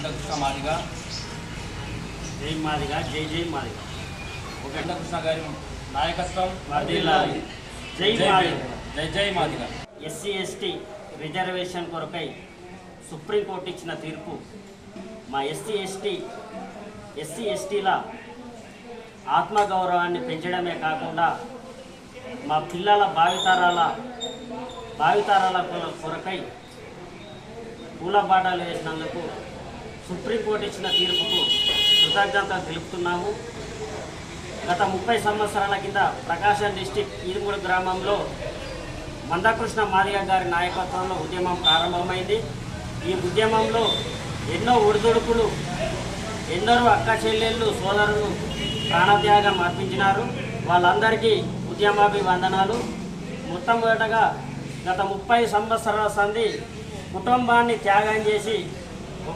జై మందకృష్ణ మాదిగా. జై మాదిగా జై జై మాదిగా. మందకృష్ణ గారి నాయకత్వం వర్ధిల్లాలి. జై జై మాదిగా. జై జై మాదిగా. ఎస్సీ ఎస్టీ రిజర్వేషన్ కొరకై సుప్రీంకోర్టు ఇచ్చిన తీర్పు. మా ఎస్సీ ఎస్టీ ఎస్సీ ఎస్టీల ఆత్మగౌరవాన్ని పెంచడమే కాకుండా మా పిల్లల భావితరాల భావితరాల కొర- కొరకై పూలబాటలు వేసినందుకు సుప్రీంకోర్టు ఇచ్చిన తీర్పుకు కృతజ్ఞతలు తెలుపుతున్నాము. గత ముప్పై సంవత్సరాల కింద ప్రకాశం డిస్టిక్ ఈదుమూడు గ్రామంలో మందకృష్ణ మాదిగ గారి నాయకత్వంలో ఉద్యమం ప్రారంభమైంది. ఈ ఉద్యమంలో ఎన్నో ఒడిదుడుకులు ఎందరో అక్క చెల్లెళ్ళు సోదరులు ప్రాణత్యాగం అర్పించినారు. వాళ్ళందరికీ ఉద్యమాభివందనాలు. మొట్టమొదటగా గత ముప్పై సంవత్సరాల సంధి కుటుంబాన్ని త్యాగం చేసి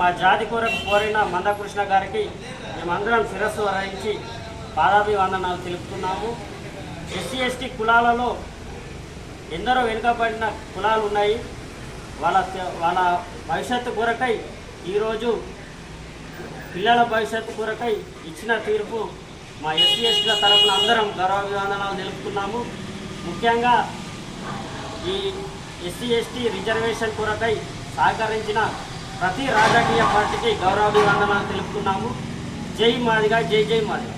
మా జాతి కొరకు కోరిన మందకృష్ణ గారికి మేమందరం శిరస్సు వహించి పాదాభివందనాలు తెలుపుతున్నాము. ఎస్సీ ఎస్టీ కులాలలో ఎందరో వెనుకబడిన కులాలు ఉన్నాయి. వాళ్ళ వాళ్ళ భవిష్యత్తు కొరకై ఈరోజు పిల్లల భవిష్యత్తు కొరకై ఇచ్చిన తీర్పు మా ఎస్సీ ఎస్టీల తరఫున అందరం గౌరవాభివందనాలు తెలుపుతున్నాము. ముఖ్యంగా ఈ ఎస్సీ ఎస్టీ రిజర్వేషన్ కొరకై సహకరించిన ప్రతి రాజకీయ పార్టీకి గౌరవాభివందనాలు తెలుపుతున్నాము. జై మాదిగా జై జై మాదిగా.